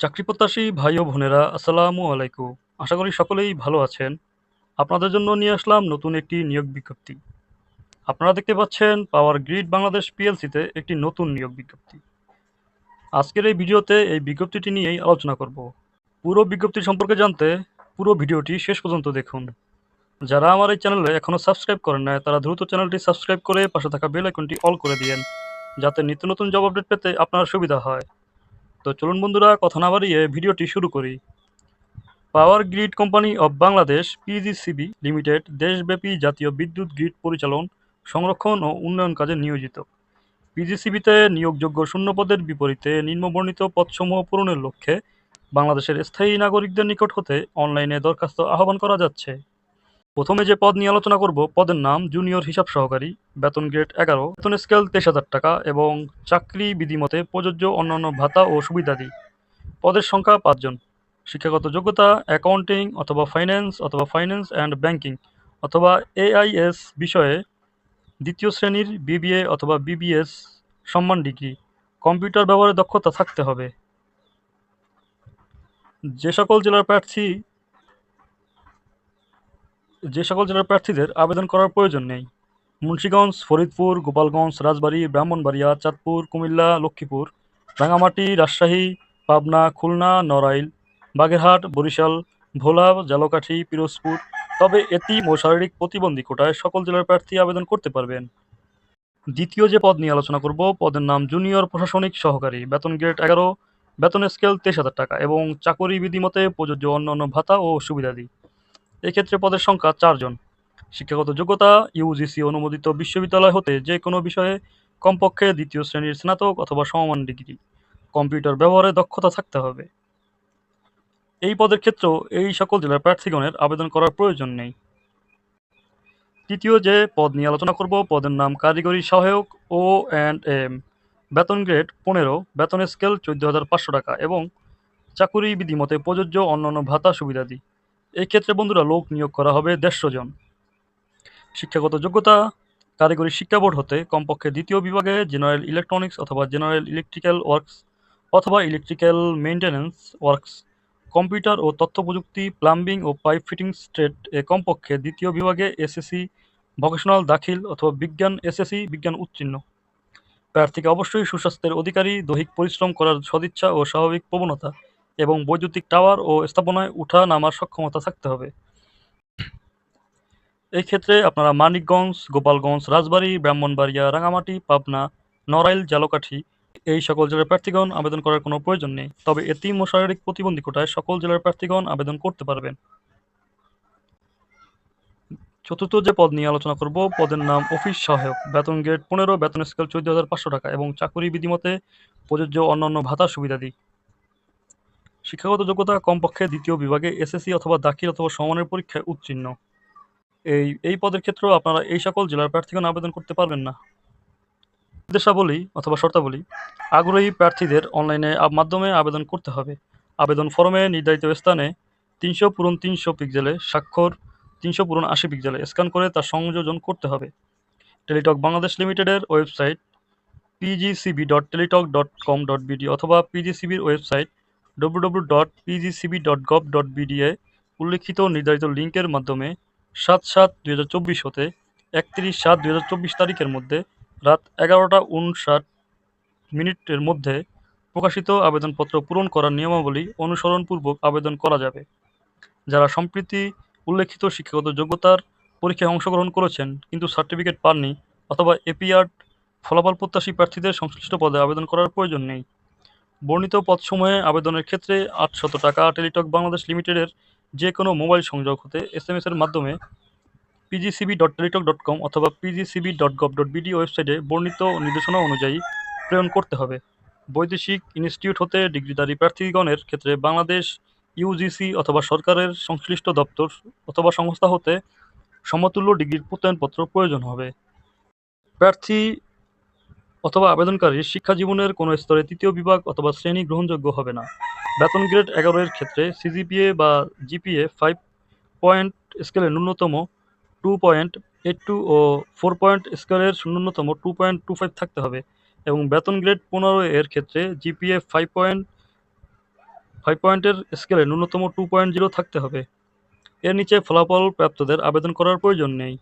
চাকরি প্রত্যাশী ভাই ও বোনেরা, আসসালামু আলাইকুম। আশা করি সকলেই ভালো আছেন। আপনাদের জন্য নিয়ে আসলাম নতুন একটি নিয়োগ বিজ্ঞপ্তি। আপনারা দেখতে পাচ্ছেন পাওয়ার গ্রিড বাংলাদেশ পিএলসিতে একটি নতুন নিয়োগ বিজ্ঞপ্তি। আজকের এই ভিডিওতে এই বিজ্ঞপ্তিটি নিয়েই আলোচনা করব। পুরো বিজ্ঞপ্তি সম্পর্কে জানতে পুরো ভিডিওটি শেষ পর্যন্ত দেখুন। যারা আমার এই চ্যানেলে এখনও সাবস্ক্রাইব করেন না তারা দ্রুত চ্যানেলটি সাবস্ক্রাইব করে পাশে থাকা বেল আইকনটি অল করে দিয়েন, যাতে নিত্য নতুন জব আপডেট পেতে আপনার সুবিধা হয়। তো চলুন বন্ধুরা, কথা না বাড়িয়ে ভিডিওটি শুরু করি। Power grid company of Bangladesh, PGCB limited, দেশব্যাপী জাতীয় বিদ্যুৎ গ্রিড পরিচালন, সংরক্ষণ ও উন্নয়ন কাজে নিয়োজিত। পিজিসিবিতে নিয়োগযোগ্য শূন্যপদের বিপরীতে নিম্নবর্ণিত পদসমূহ পূরণের লক্ষ্যে বাংলাদেশের স্থায়ী নাগরিকদের নিকট হতে অনলাইনে দরখাস্ত আহ্বান করা যাচ্ছে। প্রথমে যে পদ নিয়ে আলোচনা করব, পদের নাম জুনিয়র হিসাব সহকারী, বেতন গ্রেড এগারো, বেতন স্কেল তেইশ হাজার টাকা এবং চাকরি বিধিমতে প্রযোজ্য অন্যান্য ভাতা ও সুবিধাদি। পদের সংখ্যা পাঁচজন। শিক্ষাগত যোগ্যতা, অ্যাকাউন্টিং অথবা ফাইন্যান্স অথবা ফাইন্যান্স অ্যান্ড ব্যাংকিং অথবা এআইএস বিষয়ে দ্বিতীয় শ্রেণির বিবিএ অথবা বিবিএস সম্মান ডিগ্রি। কম্পিউটার ব্যবহারে দক্ষতা থাকতে হবে। যে সকল জেলার প্রার্থী যে সকল জেলার প্রার্থীদের আবেদন করার প্রয়োজন নেই। মুন্সীগঞ্জ, ফরিদপুর, গোপালগঞ্জ, রাজবাড়ী, ব্রাহ্মণবাড়িয়া, চাঁদপুর, কুমিল্লা, লক্ষ্মীপুর, রাঙামাটি, রাজশাহী, পাবনা, খুলনা, নড়াইল, বাগেরহাট, বরিশাল ভোলা জালকাঠি, পিরোজপুর, তবে এতিম ও শারীরিক প্রতিবন্ধী কোটায় সকল জেলার প্রার্থী আবেদন করতে পারবেন। দ্বিতীয় যে পদ নিয়ে আলোচনা করব, পদের নাম জুনিয়র প্রশাসনিক সহকারী, বেতন গ্রেড এগারো, বেতন স্কেল তেইশ হাজার টাকা এবং চাকরি বিধিমতে প্রযোজ্য অন্যান্য ভাতা ও সুবিধাদি। এক্ষেত্রে পদের সংখ্যা চারজন। শিক্ষাগত যোগ্যতা ইউজিসি অনুমোদিত বিশ্ববিদ্যালয় হতে যে কোনো বিষয়ে কমপক্ষে দ্বিতীয় শ্রেণির স্নাতক অথবা সমমান ডিগ্রি। কম্পিউটার ব্যবহারে দক্ষতা থাকতে হবে। এই পদের ক্ষেত্রেও এই সকল জেলার প্রার্থীগণের আবেদন করার প্রয়োজন নেই। তৃতীয় যে পদ নিয়ে আলোচনা করব, পদের নাম কারিগরি সহায়ক ও অ্যান্ড এম। বেতন গ্রেড পনেরো, বেতন স্কেল চোদ্দ হাজার পাঁচশো টাকা এবং চাকুরি বিধিমতে প্রযোজ্য অন্যান্য ভাতা সুবিধাদি। এই ক্ষেত্রে বন্ধুরা লোক নিয়োগ করা হবে দেড়শো জন। শিক্ষাগত যোগ্যতা, কারিগরি শিক্ষা বোর্ড হতে কমপক্ষে দ্বিতীয় বিভাগে জেনারেল ইলেকট্রনিক্স অথবা জেনারেল ইলেকট্রিক্যাল ওয়ার্কস অথবা ইলেকট্রিক্যাল মেইনটেন্যান্স ওয়ার্কস, কম্পিউটার ও তথ্য প্রযুক্তি প্লাম্বিং ও পাইপ ফিটিংস ট্রেড এ কমপক্ষে দ্বিতীয় বিভাগে এসএসসি, ভোকেশনাল দাখিল অথবা বিজ্ঞান, এসএসসি, বিজ্ঞান উত্তীর্ণ। প্রার্থীকে অবশ্যই সুস্বাস্থ্যের অধিকারী, দৈহিক পরিশ্রম করার সদিচ্ছা ও স্বাভাবিক প্রবণতা এবং বৈদ্যুতিক টাওয়ার ও স্থাপনায় উঠা নামার সক্ষমতা থাকতে হবে। এই ক্ষেত্রে আপনারা মানিকগঞ্জ, গোপালগঞ্জ, রাজবাড়ী, ব্রাহ্মণবাড়িয়া, রাঙামাটি, পাবনা, নড়াইল, জালকাঠি এই সকল জেলার প্রার্থীগণ আবেদন করার কোনো প্রয়োজন নেই। তবে এতিম ও শারীরিক প্রতিবন্ধী কোটায় সকল জেলার প্রার্থীগণ আবেদন করতে পারবেন। চতুর্থ যে পদ নিয়ে আলোচনা করব, পদের নাম অফিস সহায়ক। বেতন গ্রেড পনেরো, বেতন স্কেল চোদ্দ হাজার পাঁচশো টাকা এবং চাকুরি বিধিমতে প্রযোজ্য অন্যান্য ভাতা সুবিধাদি। শিক্ষাগত যোগ্যতা কমপক্ষে দ্বিতীয় বিভাগে এসএসসি অথবা দাখিল অথবা সমানের পরীক্ষায় উত্তীর্ণ। এই এই পদের ক্ষেত্রেও আপনারা এই সকল জেলার প্রার্থীগণ আবেদন করতে পারবেন না। নির্দেশাবলী অথবা শর্তাবলী, আগ্রহী প্রার্থীদের অনলাইনে মাধ্যমে আবেদন করতে হবে। আবেদন ফর্মে নির্ধারিত স্থানে তিনশো পূরণ তিনশো পিক্সেলে স্বাক্ষর, তিনশো পূরণ আশি পিক্সেলে স্ক্যান করে তার সংযোজন করতে হবে। টেলিটক বাংলাদেশ লিমিটেডের website PGCB dot Teletalk dot com dot BD অথবা পিজিসিবির website W dot PGCB dot gov dot উল্লিখিত নির্ধারিত লিঙ্কের মাধ্যমে সাত সাত দুই হাজার চব্বিশ হতে একত্রিশ সাত দুই হাজার চব্বিশ তারিখের মধ্যে রাত এগারোটা উনষাট মিনিটের মধ্যে প্রকাশিত আবেদনপত্র পূরণ করার নিয়মাবলী অনুসরণপূর্বক আবেদন করা যাবে। যারা সম্প্রতি উল্লেখিত শিক্ষাগত যোগ্যতার পরীক্ষায় অংশগ্রহণ করেছেন কিন্তু সার্টিফিকেট পাননি অথবা এপিআর ফলাফল প্রত্যাশী প্রার্থীদের সংশ্লিষ্ট পদে আবেদন করার প্রয়োজন নেই বর্ণিত পদসমূহে আবেদনের ক্ষেত্রে আটশত টাকা টেলিটক বাংলাদেশ লিমিটেডের যে কোনো মোবাইল সংযোগ হতে এস এর মাধ্যমে PGCB dot Teletalk dot com অথবা PGCB dot gov dot BD ওয়েবসাইটে বর্ণিত নির্দেশনা অনুযায়ী প্রেরণ করতে হবে। বৈদেশিক ইনস্টিটিউট হতে ডিগ্রিধারী প্রার্থীগণের ক্ষেত্রে বাংলাদেশ ইউজিসি অথবা সরকারের সংশ্লিষ্ট দপ্তর অথবা সংস্থা হতে সমতুল্য ডিগ্রির প্রত্যয়নপত্র প্রয়োজন হবে। প্রার্থী অথবা আবেদনকারীর শিক্ষা জীবনের কোনো স্তরে তৃতীয় বিভাগ অথবা শ্রেণি গ্রহণযোগ্য হবে না। বেতন গ্রেড এগারো এর ক্ষেত্রে সিজিপিএ বা জিপিএ ফাইভ পয়েন্ট স্কেলের ন্যূনতম টু পয়েন্ট এইট টু ও ফোর পয়েন্ট স্কেলের ন্যূনতম টু পয়েন্ট টু ফাইভ থাকতে হবে এবং বেতন গ্রেড পনেরো এর ক্ষেত্রে জিপিএ ফাইভ পয়েন্ট ফাইভ পয়েন্টের স্কেলে ন্যূনতম টু পয়েন্ট জিরো থাকতে হবে। এর নিচে ফলাফল প্রাপ্তদের আবেদন করার প্রয়োজন নেই।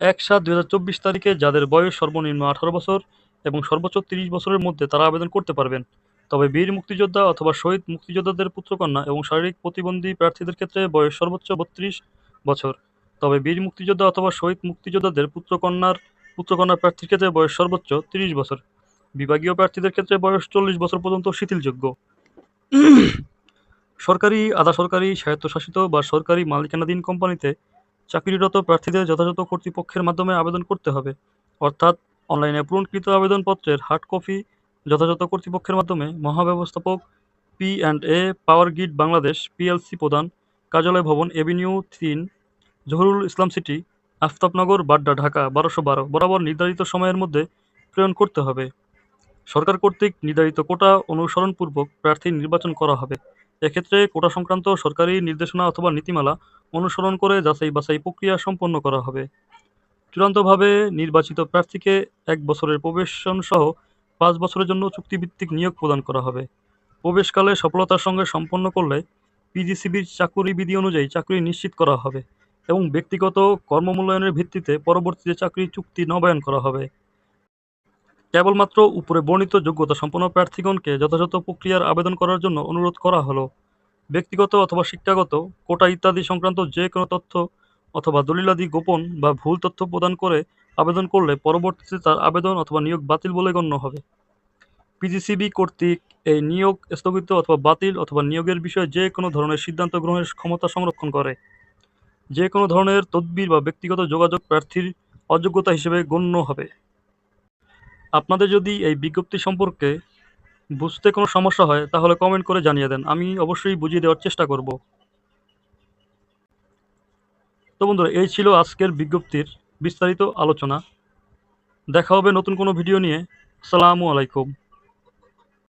এক সাত দুই তারিখে যাদের বয়স সর্বনিম্ন আঠারো বছর এবং সর্বোচ্চ তিরিশ বছরের মধ্যে তারা আবেদন করতে পারবেন। তবে বীর মুক্তিযোদ্ধা অথবা শহীদ মুক্তিযোদ্ধাদের পুত্রকন্যা এবং শারীরিক প্রতিবন্ধী প্রার্থীদের ক্ষেত্রে বয়স সর্বোচ্চ বত্রিশ বছর। তবে বীর মুক্তিযোদ্ধা অথবা শহীদ মুক্তিযোদ্ধাদের পুত্রকন্যার পুত্রকন্যা প্রার্থীর ক্ষেত্রে বয়স সর্বোচ্চ তিরিশ বছর। বিভাগীয় প্রার্থীদের ক্ষেত্রে বয়স চল্লিশ বছর পর্যন্ত শিথিলযোগ্য। সরকারি, আধা সরকারি, স্বায়ত্তশাসিত বা সরকারি মালিকানাধীন কোম্পানিতে চাকরিরত প্রার্থীদের যথাযথ কর্তৃপক্ষের মাধ্যমে আবেদন করতে হবে। অর্থাৎ অনলাইনে পূরণকৃত আবেদনপত্রের হার্ড কপি যথাযথ কর্তৃপক্ষের মাধ্যমে মহাব্যবস্থাপক P and A power grid Bangladesh PLC প্রধান, কার্যালয় ভবন এভিনিউ তিন, জহুরুল ইসলাম সিটি আফতাবনগর, বাড্ডা, ঢাকা, বারোশো বারো, বরাবর নির্ধারিত সময়ের মধ্যে প্রেরণ করতে হবে। সরকার কর্তৃক নির্ধারিত কোটা অনুসরণপূর্বক প্রার্থী নির্বাচন করা হবে। এক্ষেত্রে কোটা সংক্রান্ত সরকারি নির্দেশনা অথবা নীতিমালা অনুসরণ করে যাচাই বাছাই প্রক্রিয়া সম্পন্ন করা হবে। চূড়ান্তভাবে নির্বাচিত প্রার্থীকে এক বছরের প্রবেশন সহ পাঁচ বছরের জন্য চুক্তিভিত্তিক নিয়োগ প্রদান করা হবে। প্রবেশকালে সফলতার সঙ্গে সম্পন্ন করলে পিজিসিবির চাকুরি বিধি অনুযায়ী চাকরি নিশ্চিত করা হবে এবং ব্যক্তিগত কর্মমূল্যায়নের ভিত্তিতে পরবর্তীতে চাকরি চুক্তি নবায়ন করা হবে। কেবলমাত্র উপরে বর্ণিত যোগ্যতা সম্পন্ন প্রার্থীগণকে যথাযথ প্রক্রিয়ার আবেদন করার জন্য অনুরোধ করা হলো। ব্যক্তিগত অথবা শিক্ষাগত, কোটা ইত্যাদি সংক্রান্ত যে কোনো তথ্য অথবা দলিলাদি গোপন বা ভুল তথ্য প্রদান করে আবেদন করলে পরবর্তীতে তার আবেদন অথবা নিয়োগ বাতিল বলে গণ্য হবে। পিজিসিবি কর্তৃক এই নিয়োগ স্থগিত অথবা বাতিল অথবা নিয়োগের বিষয়ে যে কোনো ধরনের সিদ্ধান্ত গ্রহণের ক্ষমতা সংরক্ষণ করে। যে কোনো ধরনের তদবির বা ব্যক্তিগত যোগাযোগ প্রার্থীর অযোগ্যতা হিসেবে গণ্য হবে। আপনাদের যদি এই বিজ্ঞপ্তি সম্পর্কে বুঝতে কোনো সমস্যা হয়, তাহলে কমেন্ট করে জানিয়ে দেন। আমি অবশ্যই বুঝিয়ে দেওয়ার চেষ্টা করব। তো বন্ধুরা, এই ছিল আজকের বিজ্ঞপ্তির বিস্তারিত আলোচনা। দেখা হবে নতুন কোনো ভিডিও নিয়ে। সালামু আলাইকুম।